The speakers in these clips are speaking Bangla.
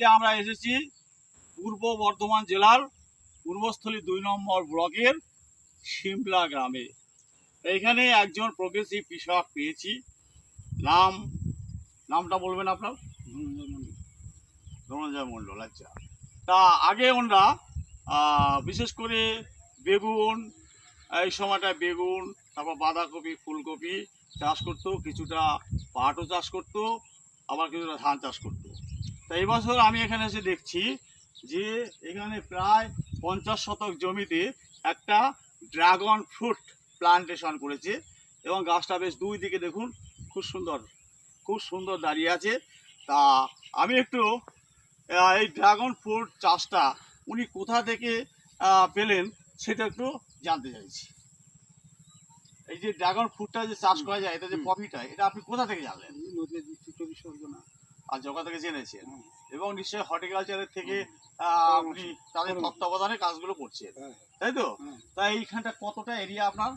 আজকে আমরা এসেছি পূর্ব বর্ধমান জেলার পূর্বস্থলী দুই নম্বর ব্লকের সিমলা গ্রামে। এইখানে একজন প্রগ্রেসিভ কৃষক পেয়েছি। নাম, নামটা বলবেন আপনার? ধনঞ্জয় মণ্ডল। আচ্ছা। তা আগে ওনারা বিশেষ করে বেগুন, এই সময়টা বেগুন, তারপর বাঁধাকপি, ফুলকপি চাষ করতো, কিছুটা পাটও চাষ করতো, আবার কিছুটা ধান চাষ করতো। তা এই বছর আমি এখানে এসে দেখছি যে এখানে প্রায় পঞ্চাশ শতক জমিতে একটা ড্রাগন ফ্রুট প্লান্টেশন করেছে এবং গাছটা বেশ দুই দিকে দেখুন খুব সুন্দর খুব সুন্দর দাঁড়িয়ে আছে। তা আমি একটু এই ড্রাগন ফ্রুট চাষটা উনি কোথা থেকে পেলেন সেটা একটু জানতে চাইছি। এই যে ড্রাগন ফ্রুটটা যে চাষ করা যায় এটা যে। প্রফিট হয় এটা আপনি কোথা থেকে জানলেন? নদীর দিচ্ছি চব্বিশ পরগনা আর জগা থেকে জেনেছেন। এবং নিশ্চয়ই হর্টিকালচারের থেকে আপনি তাদের। তত্ত্বাবধানে কাজগুলো করছেন। হ্যাঁ। তাই তো? তা এইখানটা কতটা এরিয়া আপনার?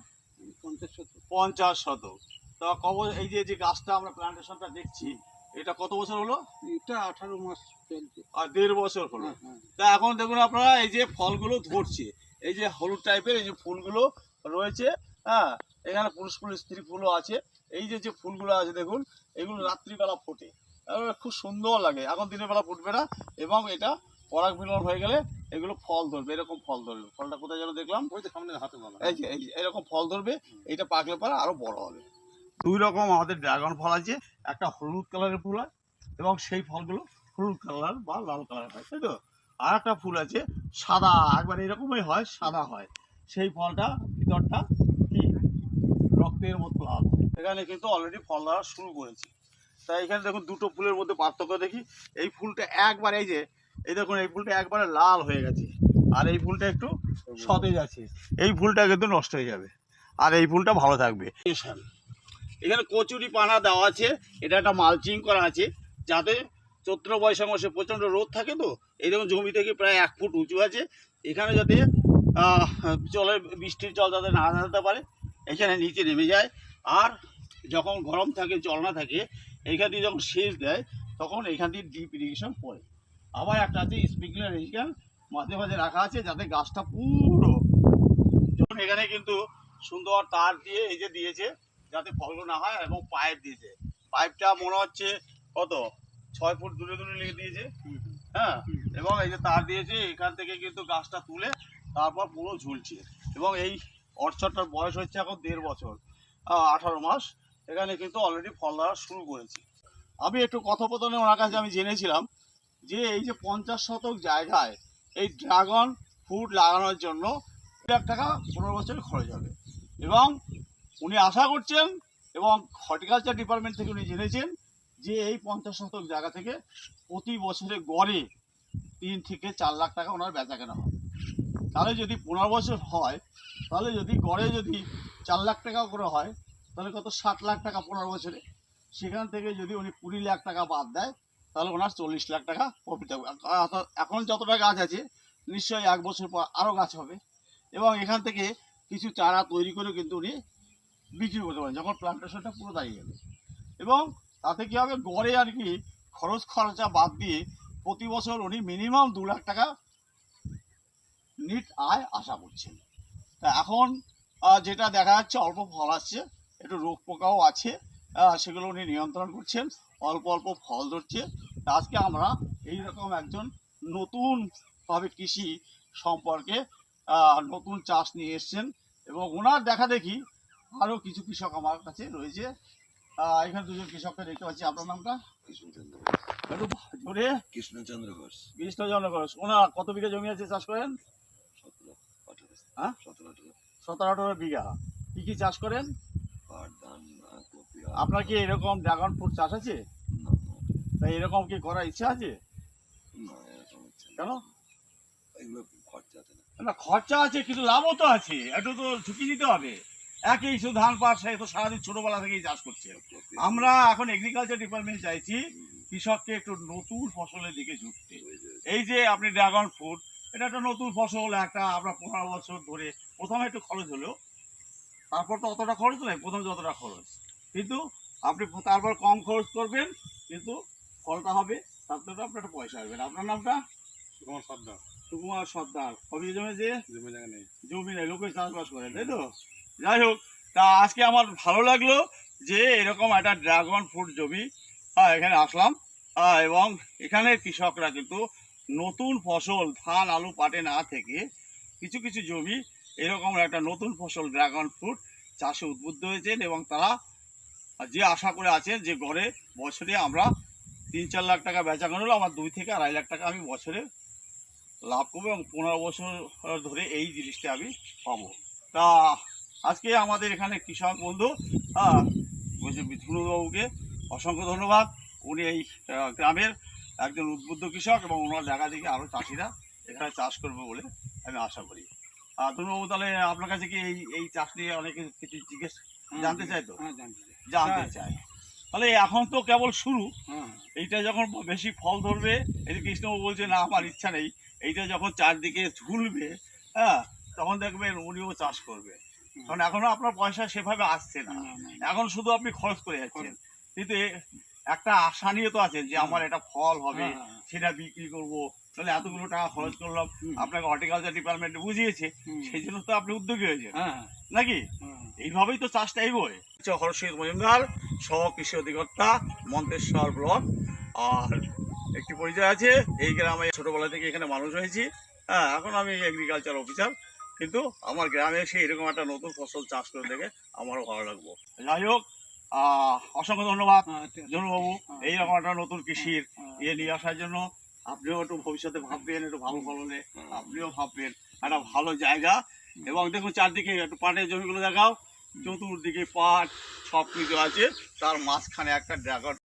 পঞ্চাশ শতক। তা কব এই যে যে গাছটা আমরা প্লান্টেশনটা দেখছি এটা কত বছর হলো? এটা আঠারো মাস চলছে। আর দেড় বছর হলো। হ্যাঁ হ্যাঁ। তা এখন দেখুন আপনারা এই যে ফলগুলো ধরছে এই যে হলুদ টাইপের এই যে ফুলগুলো রয়েছে হ্যাঁ এখানে পুরুষ ফুল স্ত্রী ফুলও আছে। এই যে যে ফুলগুলো আছে দেখুন এগুলো রাত্রিবেলা ফোটে। খুব সুন্দর লাগে। এখন দিনের বেলা ফুটবে না এবং এটা পরাগ মিলন হয়ে গেলে এগুলো ফল ধরবে এরকম ফল ধরবে। ফলটা কোথায় যেন দেখলাম? ওই তো সামনে হাতে এই যে এই যে এরকম ফল ধরবে এটা পাকলে পরে আরও বড় হবে। দুই রকম আমাদের ড্রাগন ফল আছে একটা হলুদ কালারের ফুল হয় এবং সেই ফলগুলো হলুদ কালার বা লাল কালার হয় তাই তো? আর একটা ফুল আছে সাদা একবার এরকমই হয় সাদা হয়। সেই ফলটা ভিতরটা কি? রক্তের মতো লাল এখানে কিন্তু অলরেডি ফল ধরা শুরু করেছে। তাই এখানে দেখুন দুটো ফুলের মধ্যে পার্থক্য দেখি। এই ফুলটা একবার এই যে, এই দেখুন, এই ফুলটা একবারে লাল হয়ে গেছে। আর এই ফুলটা একটু সতেজ আছে। এই ফুলটা কিন্তু নষ্ট হয়ে যাবে। আর এই ফুলটা ভালো থাকবে। এখানে কচুরি পানা দেওয়া আছে। এটা একটা মালচিং করা আছে। যাতে চৈত্র বৈশাখ মাসে প্রচণ্ড রোদ থাকে তো, এই দেখুন জমি থেকে প্রায় এক ফুট উঁচু আছে। এখানে যাতে জলের বৃষ্টির জল যাতে না যেতে পারে, এখানে নিচে নেমে যায়। আর যখন গরম থাকে, জল না থাকে এইখান দিয়ে যখন সেচ দেয় তখন এখান দিয়ে ডিপ ইরিগেশন পড়ে। আবার একটা আছে স্প্রিংলার ইরিগেশন মাঝে মাঝে রাখা আছে যাতে গাছটা পুরো যখন এখানে কিন্তু সুন্দর তার দিয়ে এই যে দিয়েছে যাতে ফলগুলো না হয় এবং পাইপ দিয়েছে। পাইপটা মনে হচ্ছে কত? ছয় ফুট দূরে দূরে লেগে দিয়েছে। হ্যাঁ এবং এই যে তার দিয়েছে এখান থেকে কিন্তু গাছটা তুলে তারপর পুরো ঝুলছে। এবং এই অর্চরটার বয়স হচ্ছে এখন দেড় বছর আঠারো মাস। এখানে কিন্তু অলরেডি ফল ধরা শুরু করেছে। আমি একটু কথোপকথনে ওনার কাছে আমি জেনেছিলাম যে এই যে পঞ্চাশ শতক জায়গায় এই ড্রাগন ফ্রুট লাগানোর জন্য লাখ টাকা পনেরো বছরে খরচ হবে। এবং উনি আশা করছেন এবং হর্টিকালচার ডিপার্টমেন্ট থেকে উনি জেনেছেন যে এই পঞ্চাশ শতক জায়গা থেকে প্রতি বছরে গড়ে তিন থেকে চার লাখ টাকা ওনার বেচা কেনা হবে তাহলে যদি পনেরো বছর হয়, তাহলে যদি গড়ে যদি চার লাখ টাকা করে হয় তাহলে কত ষাট লাখ টাকা পনেরো বছরে? সেখান থেকে যদি উনি কুড়ি লাখ টাকা বাদ দেয়, তাহলে ওনার চল্লিশ লাখ টাকা প্রফিট হবে। এখন যতটা গাছ আছে, নিশ্চয়ই এক বছর পর আরও গাছ হবে। এবং এখান থেকে কিছু চারা তৈরি করে কিন্তু উনি বিক্রি করতে পারেন, যখন প্লান্টেশনটা পুরো দাঁড়িয়ে যাবে এবং তাতে কী হবে? গড়ে আর কি খরচ খরচা বাদ দিয়ে প্রতি বছর উনি মিনিমাম দু লাখ টাকা নিট আয় আশা করছেন। তা এখন যেটা দেখা যাচ্ছে, অল্প ফল আসছে। একটু রোগ পোকাও আছে সেগুলো উনি নিয়ন্ত্রণ করছেন অল্প অল্প ফল ধরছে। আজকে আমরা এই রকম একজন নতুনভাবে কৃষি সম্পর্কে নতুন চাষ নিয়ে এসছেন এবং ওনার দেখা দেখি আরও কিছু কৃষক আমার কাছে রয়েছে। এখানে দুজন কৃষককে দেখতে পাচ্ছি। আপনার নামটা? কৃষ্ণচন্দ্র একটু জোরে। কৃষ্ণচন্দ্র ঘোষ। কৃষ্ণচন্দ্র ঘোষ। ওনার কত বিঘা জমি আছে চাষ করেন? সতেরো আঠারো। হ্যাঁ? সতেরো আঠারো। সতেরো আঠারো বিঘা। কি কি চাষ করেন? আপনার কি এরকম ড্রাগন ফ্রুট চাষ আছে? তাই এরকম কি করার ইচ্ছা আছে। কেন? না? খরচা আছে কিন্তু লাভও তো আছে। একটু তো ঝুঁকি নিতে হবে। একই শুধু ধান পাট সে তো সারাদিন ছোটবেলা থেকেই চাষ করছে। আমরা এখন এগ্রিকালচার ডিপার্টমেন্ট চাইছি কৃষককে একটু নতুন ফসলের দিকে ঝুঁকতে। এই যে আপনি ড্রাগন ফ্রুট এটা একটা নতুন ফসল একটা আমরা পনেরো বছর ধরে প্রথমে একটু খরচ হলো তারপর তো অতটা খরচ নয় প্রথমে যতটা খরচ। কিন্তু আপনি তারপর কম খরচ করবেন কিন্তু ফলটা হবে তারপরে তো আপনার একটা পয়সা আসবেন আপনার নামটা? সুকুমার সর্দার। সুকুমার সর্দার। কবি জমেছে জমি জায়গা নেই। জমি নেই লোকে চাষবাস করে তাই তো? যাই হোক তা আজকে আমার ভালো লাগল যে এরকম একটা ড্রাগন ফ্রুট জমি হ্যাঁ এখানে আসলাম এবং এখানে কৃষকরা কিন্তু নতুন ফসল ধান আলু পাটে না থেকে কিছু কিছু জমি এরকম একটা নতুন ফসল ড্রাগন ফ্রুট চাষে উদ্বুদ্ধ হয়েছেন এবং তারা যে আশা করে আছেন যে গড়ে বছরে আমরা তিন চার লাখ টাকা বেচা কেন হলো আমার দুই থেকে আড়াই লাখ টাকা আমি বছরে লাভ করব এবং পনেরো বছর ধরে এই জিনিসটা আমি পাবো। তা আজকে আমাদের এখানে কৃষক বন্ধু হ্যাঁ বিষ্ণুবাবুকে অসংখ্য ধন্যবাদ। উনি এই গ্রামের একজন উদ্বুদ্ধ কৃষক এবং ওনার দেখা দেখি আরও চাষিরা এখানে চাষ করবে বলে আমি আশা করি। আর ধন্যবাবু তাহলে আপনার কাছে কি এই এই চাষ নিয়ে অনেক কিছু জিজ্ঞেস জানতে চাই তো? হ্যাঁ জানতে চাই। জানতে হ্যাঁ। চাই তাহলে এখন তো কেবল শুরু। এইটা যখন বেশি ফল ধরবে এই কৃষ্ণবাবু বলছে না আমার ইচ্ছা নেই। এইটা যখন চারদিকে ঝুলবে হ্যাঁ তখন দেখবেন উনিও চাষ করবে। কারণ এখনও আপনার পয়সা সেভাবে আসছে না। এখন শুধু আপনি খরচ করে যাচ্ছেন। কিন্তু একটা আশা নিয়ে তো আছেন যে আমার এটা ফল হবে হ্যাঁ। সেটা বিক্রি করব। তাহলে এতগুলো টাকা খরচ করলাম আপনাকে হর্টিকালচার ডিপার্টমেন্ট বুঝিয়েছে সেই জন্য তো আপনি উদ্যোগী হয়েছেন। হ্যাঁ নাকি? হ্যাঁ। এইভাবেই তো চাষটা এগোয়। হরশীত মজুমদার সহ কৃষি অধিকর্তা মন্তেশ্বর ব্লক আর একটি পরিচয় আছে এই গ্রামে ছোটবেলা থেকে এখানে মানুষ হয়েছি। হ্যাঁ এখন আমি এগ্রিকালচার অফিসার কিন্তু আমার গ্রামে এসে এরকম একটা নতুন ফসল চাষ করে দেখে আমারও ভালো লাগবো যাই হোক আহ, অসংখ্য ধন্যবাদ হ্যাঁ। হ্যাঁ। এইরকম একটা নতুন কৃষির। ইয়ে নিয়ে আসার জন্য। আপনিও একটু ভবিষ্যতে ভাববেন একটু ভালো ফলনে। আপনিও ভাববেন। একটা ভালো জায়গা। এবং দেখুন চারদিকে একটু পাটের জমিগুলো দেখাও। চতুর্দিকে পাট সব কিছু আছে। তার মাঝখানে একটা ড্রাগন